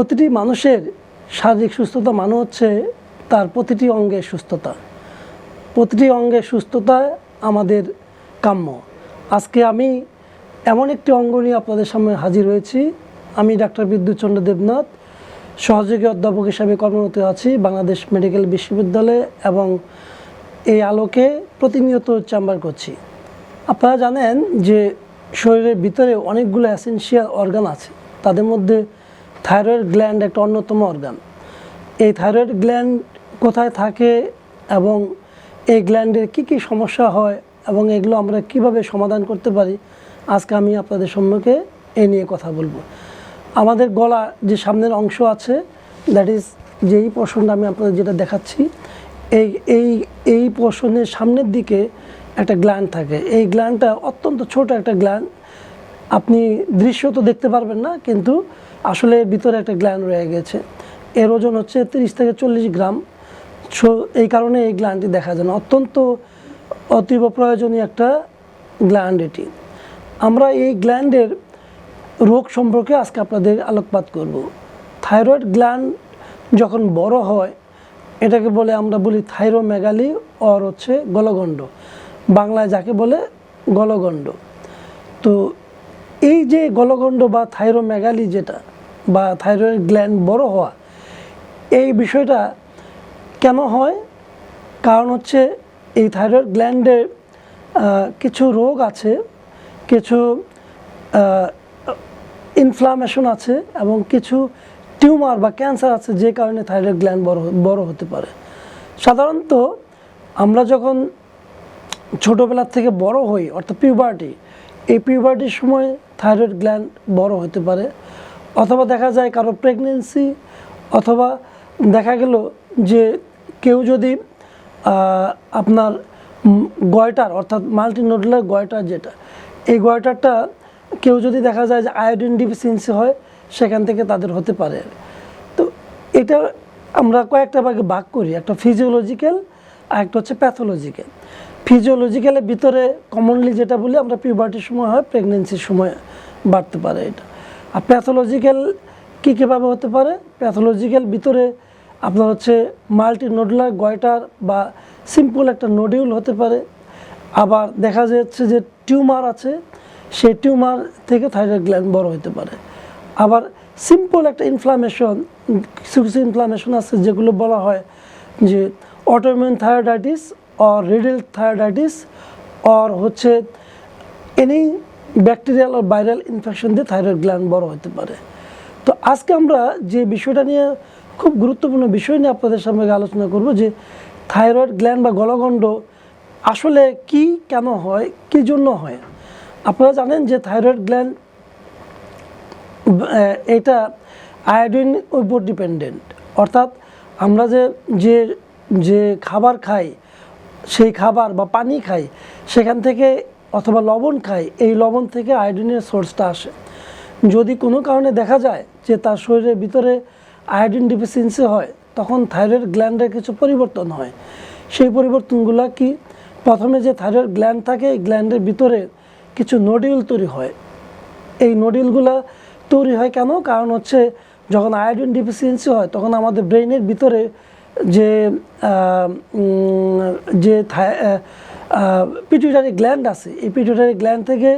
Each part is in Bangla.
প্রতিটি মানুষের শারীরিক সুস্থতা মানে হচ্ছে তার প্রতিটি অঙ্গের সুস্থতা। প্রতিটি অঙ্গের সুস্থতা আমাদের কাম্য। আজকে আমি এমন একটি অঙ্গ নিয়ে আপনাদের সামনে হাজির হয়েছি। আমি ডাক্তার বিদ্যুৎচন্দ্র দেবনাথ, সহযোগী অধ্যাপক হিসাবে কর্মরত আছি বাংলাদেশ মেডিকেল বিশ্ববিদ্যালয়ে এবং এই আলোকে প্রতিনিয়ত চেম্বার করছি। আপনারা জানেন যে শরীরের ভিতরে অনেকগুলো অ্যাসেন্সিয়াল অর্গান আছে। তাদের মধ্যে থাইরয়েড গ্ল্যান্ড একটা অন্যতম অর্গান এই থাইরয়েড গ্ল্যান্ড কোথায় থাকে এবং এই গ্ল্যান্ডের কী কী সমস্যা হয় এবং এগুলো আমরা কীভাবে সমাধান করতে পারি, আজকে আমি আপনাদের সম্মুখে এ নিয়ে কথা বলব। আমাদের গলা যে সামনের অংশ আছে দ্যাট ইজ যেই পোর্শনটা আমি আপনাদের যেটা দেখাচ্ছি, এই এই এই পোর্শনের সামনের দিকে একটা গ্ল্যান্ড থাকে। এই গ্ল্যান্ডটা অত্যন্ত ছোট একটা গ্ল্যান্ড আপনি দৃশ্য তো দেখতে পারবেন না, কিন্তু আসলে ভিতরে একটা গ্ল্যান্ড রয়ে গেছে। এর ওজন হচ্ছে তিরিশ থেকে চল্লিশ গ্রাম। সো, এই কারণে এই গ্ল্যান্ডটি দেখা যায় না। অত্যন্ত অতীব প্রয়োজনীয় একটা গ্ল্যান্ড এটি। আমরা এই গ্ল্যান্ডের রোগ সম্পর্কে আজকে আপনাদের আলোকপাত করব। থাইরয়েড গ্ল্যান্ড যখন বড় হয়, এটাকে বলে আমরা বলি থাইরোমেগালি অর হচ্ছে গলগণ্ড। বাংলায় যাকে বলে গলগণ্ড। তো এই যে গলগণ্ড বা থাইরোমেগালি যেটা বা থাইরয়েড গ্ল্যান্ড বড় হওয়া, এই বিষয়টা কেন হয়? কারণ হচ্ছে এই থাইরয়েড গ্ল্যান্ডের কিছু রোগ আছে, কিছু ইনফ্লামেশন আছে এবং কিছু টিউমার বা ক্যান্সার আছে যে কারণে থাইরয়েড গ্ল্যান্ড বড় বড় হতে পারে। সাধারণত আমরা যখন ছোটোবেলার থেকে বড় হই, অর্থাৎ পিউবার্টি এই পিউবার্টির সময় থাইরয়েড গ্ল্যান্ড বড় হতে পারে। অথবা দেখা যায় কারও প্রেগনেন্সি অথবা দেখা গেল যে কেউ যদি আপনার গয়টার অর্থাৎ মাল্টিনোডুলার গয়টার যেটা, এই গয়টারটা কেউ যদি দেখা যায় যে আয়োডিন ডিফিসিয়েন্সি হয়, সেখান থেকে তাদের হতে পারে। তো এটা আমরা কয়েকটা ভাগে ভাগ করি, একটা ফিজিওলজিক্যাল আর একটা হচ্ছে প্যাথোলজিক্যাল ফিজিওলজিক্যালের ভিতরে কমনলি যেটা বলি, আমরা পিউবার্টির সময় হয় প্রেগনেন্সির সময় বাড়তে পারে এটা। আর প্যাথোলজিক্যাল কী কীভাবে হতে পারে? প্যাথোলজিক্যাল ভিতরে আপনার হচ্ছে মাল্টি নোডুলার গয়টার বা সিম্পল একটা নোডিউল হতে পারে। আবার দেখা যাচ্ছে যে টিউমার আছে, সেই টিউমার থেকে থাইরয়েড গ্ল্যান্ড বড় হতে পারে। আবার সিম্পল একটা ইনফ্লামেশন কিছু কিছু ইনফ্লামেশন আছে যেগুলো বলা হয় যে autoimmune thyroiditis or Riedel thyroiditis or হচ্ছে এনি ব্যাকটেরিয়াল আর ভাইরাল ইনফেকশন দিয়ে থাইরয়েড গ্ল্যান্ড বড় হতে পারে। তো আজকে আমরা যে বিষয়টা নিয়ে খুব গুরুত্বপূর্ণ বিষয় নিয়ে আপনাদের সামনে আলোচনা করব যে থাইরয়েড গ্ল্যান্ড বা গলগণ্ড আসলে কি, কেন হয়, কী জন্য হয়? আপনারা জানেন যে থাইরয়েড গ্ল্যান্ড এটা আয়োডিন উপর ডিপেন্ডেন্ট অর্থাৎ আমরা যে যে যে খাবার খাই, সেই খাবার বা পানি খাই, সেখান থেকে অথবা লবণ খাই এই লবণ থেকে আয়োডিনের সোর্সটা আসে। যদি কোনো কারণে দেখা যায় যে তার শরীরের ভিতরে আয়োডিন ডিফিসিয়েন্সি হয়, তখন থাইরয়েড গ্ল্যান্ডের কিছু পরিবর্তন হয়। সেই পরিবর্তনগুলো কি? প্রথমে যে থাইরয়েড গ্ল্যান্ড থাকে, এই গ্ল্যান্ডের ভিতরে কিছু নোডিউল তৈরি হয়। এই নোডিউলগুলো তৈরি হয় কেন? কারণ হচ্ছে যখন আয়োডিন ডিফিসিয়েন্সি হয়, তখন আমাদের ব্রেইনের ভিতরে যে যে পিটুইটারি গ্ল্যান্ড আছে। এই পিটুইটারি গ্ল্যান্ড থেকে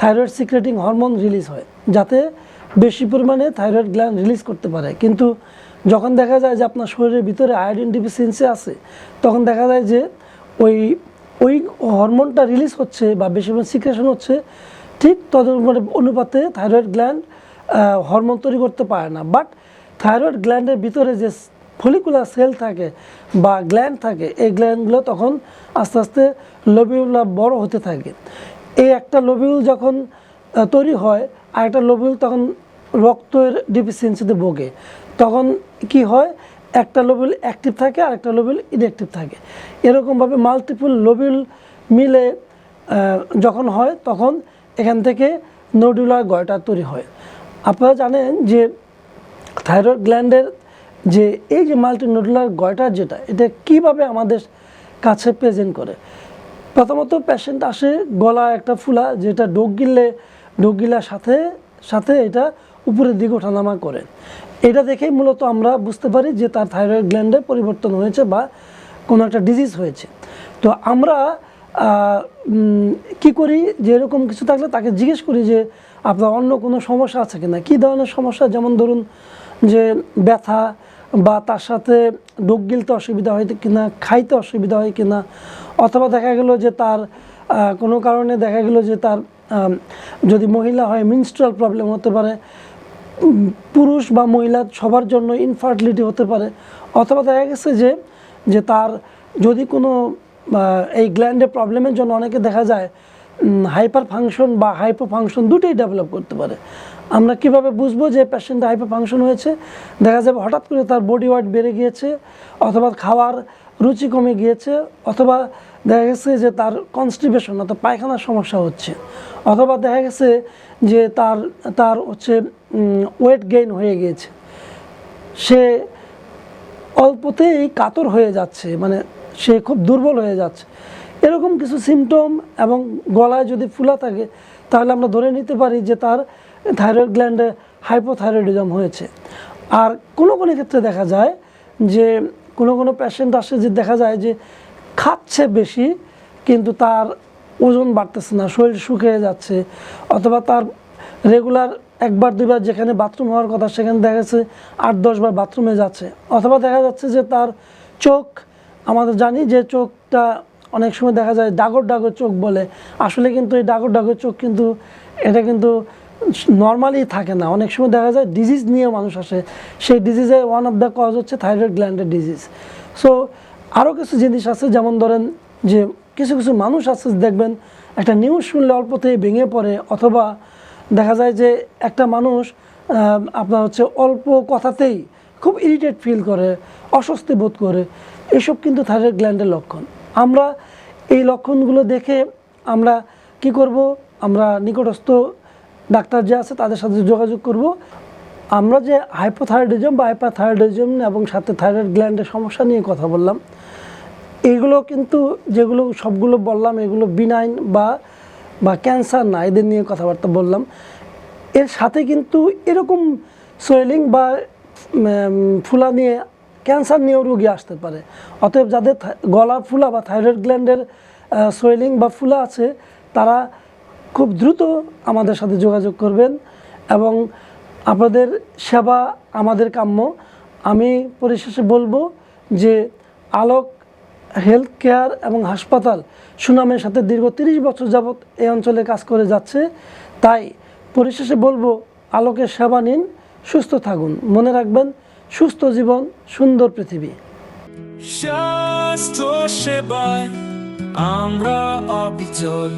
থাইরয়েড সিক্রেটিং হরমোন রিলিজ হয়, যাতে বেশি পরিমাণে থাইরয়েড গ্ল্যান্ড রিলিজ করতে পারে। কিন্তু যখন দেখা যায় যে আপনার শরীরের ভিতরে আয়োডিন ডিফিসিয়েন্সি আছে, তখন দেখা যায় যে ওই ওই হরমোনটা রিলিজ হচ্ছে বা বেশি পরিমাণ সিক্রেশন হচ্ছে, ঠিক তদ অনুপাতে থাইরয়েড গ্ল্যান্ড হরমোন তৈরি করতে পারে না। বাট থাইরয়েড গ্ল্যান্ডের ভিতরে যে ফলিকুলার সেল থাকে বা গ্ল্যান্ড থাকে, এই গ্ল্যান্ডগুলো তখন আস্তে আস্তে লোবিউলা বড় হতে থাকে। এই একটা লোবিউল যখন তৈরি হয়, আর একটা লোবিউল তখন রক্তের ডিফিসিয়েন্সিতে ভোগে। তখন কি হয়, একটা লোবিউল অ্যাক্টিভ থাকে, আর একটা লোবিউল ইনঅ্যাক্টিভ থাকে। এরকমভাবে মাল্টিপুল লোবিউল মিলে যখন হয়, তখন এখান থেকে নোডুলার গয়টা তৈরি হয়। আপনারা জানেন যে থাইরয়েড গ্ল্যান্ডের যে এই যে মাল্টিনোডুলার গয়টার যেটা, এটা কীভাবে আমাদের কাছে প্রেজেন্ট করে? প্রথমত পেশেন্ট আসে গলা একটা ফুলা যেটা ডোক গিললে ডোক গিলার সাথে সাথে এটা উপরের দিকে ওঠানামা করে। এটা দেখেই মূলত আমরা বুঝতে পারি যে তার থাইরয়েড গ্ল্যান্ডে পরিবর্তন হয়েছে বা কোনো একটা ডিজিজ হয়েছে। তো আমরা কি করি যে এরকম কিছু থাকলে তাকে জিজ্ঞেস করি যে, আপনার অন্য কোনো সমস্যা আছে কিনা? কী ধরনের সমস্যা? যেমন ধরুন যে ব্যথা বা তার সাথে ডোক গিলতে অসুবিধা হয় কিনা, খাইতে অসুবিধা হয় কিনা, অথবা দেখা গেল যে তার কোনো কারণে দেখা গেল যে তার যদি মহিলা হয় মিনস্ট্রাল প্রবলেম হতে পারে পুরুষ বা মহিলা সবার জন্য ইনফার্টিলিটি হতে পারে, অথবা দেখা গেছে যে যে তার যদি কোনো এই গ্ল্যান্ডের প্রবলেমের জন্য অনেকে দেখা যায় হাইপার ফাংশন বা হাইপো ফাংশন দুটোই ডেভেলপ করতে পারে। আমরা কীভাবে বুঝব যে পেশেন্ট হাইপার ফাংশন হয়েছে? দেখা যাবে হঠাৎ করে তার বডি ওয়েট বেড়ে গিয়েছে, অথবা খাওয়ার রুচি কমে গিয়েছে, অথবা দেখা গেছে যে তার কনস্টিপেশন অর্থাৎ পায়খানার সমস্যা হচ্ছে, অথবা দেখা গেছে যে তার তার হচ্ছে ওয়েট গেইন হয়ে গিয়েছে। সে অল্পতেই কাতর হয়ে যাচ্ছে মানে সে খুব দুর্বল হয়ে যাচ্ছে। এরকম কিছু সিমটম এবং গলায় যদি ফুলা থাকে, তাহলে আমরা ধরে নিতে পারি যে তার থাইরয়েড গ্ল্যান্ডে হাইপোথাইরয়েডিজম হয়েছে। আর কোনো কোনো ক্ষেত্রে দেখা যায় যে কোনো কোনো পেশেন্ট আসে যে দেখা যায় যে খাচ্ছে বেশি, কিন্তু তার ওজন বাড়তেছে না, শরীর শুকিয়ে যাচ্ছে, অথবা তার রেগুলার একবার, দুইবার যেখানে বাথরুম হওয়ার কথা, সেখানে দেখা যাচ্ছে আট দশবার বাথরুমে যাচ্ছে। অথবা দেখা যাচ্ছে যে তার চোখ, আমাদের জানি যে চোখটা অনেক সময় দেখা যায় ডাগর ডাগর চোখ বলে। আসলে কিন্তু এই ডাগর ডাগর চোখ কিন্তু, এটা কিন্তু নর্মালি থাকে না। অনেক সময় দেখা যায় ডিজিজ নিয়ে মানুষ আসে। সেই ডিজিজের ওয়ান অফ দ্য কজ হচ্ছে থাইরয়েড গ্ল্যান্ডের ডিজিজ সো আরও কিছু জিনিস আছে, যেমন ধরেন যে কিছু কিছু মানুষ আছে, দেখবেন একটা নিউজ শুনলে অল্পতেই ভেঙে পড়ে, অথবা দেখা যায় যে একটা মানুষ আপনার হচ্ছে অল্প কথাতেই খুব ইরিটেট ফিল করে, অস্বস্তি বোধ করে। এসব কিন্তু থাইরয়েড গ্ল্যান্ডের লক্ষণ। আমরা এই লক্ষণগুলো দেখে আমরা কি করব? আমরা নিকটস্থ ডাক্তার যে আছে তাদের সাথে যোগাযোগ করব। আমরা যে হাইপোথাইরয়েডিজম বা হাইপাথাইরয়েডিজম এবং সাথে থাইরয়েড গ্ল্যান্ডের সমস্যা নিয়ে কথা বললাম এইগুলো কিন্তু যেগুলো সবগুলো বললাম, এগুলো বিনাইন বা বা ক্যান্সার না, এদের নিয়ে কথাবার্তা বললাম। এর সাথে কিন্তু এরকম সোয়েলিং বা ফুলা নিয়ে ক্যান্সার নিয়েও রোগী আসতে পারে। অতএব যাদের থা- গলা ফুলা বা থাইরয়েড গ্ল্যান্ডের সোয়েলিং বা ফুলা আছে, তারা খুব দ্রুত আমাদের সাথে যোগাযোগ করবেন এবং আপনাদের সেবা আমাদের কাম্য। আমি পরিশেষে বলব যে আলোক হেলথ কেয়ার এবং হাসপাতাল সুনামের সাথে দীর্ঘ তিরিশ বছর যাবৎ এই অঞ্চলে কাজ করে যাচ্ছে। তাই পরিশেষে বলব, আলোকের সেবা নিন, সুস্থ থাকুন। মনে রাখবেন সুস্থ জীবন সুন্দর পৃথিবী। স্বাস্থ্য সেবায় আমরা অবিচল।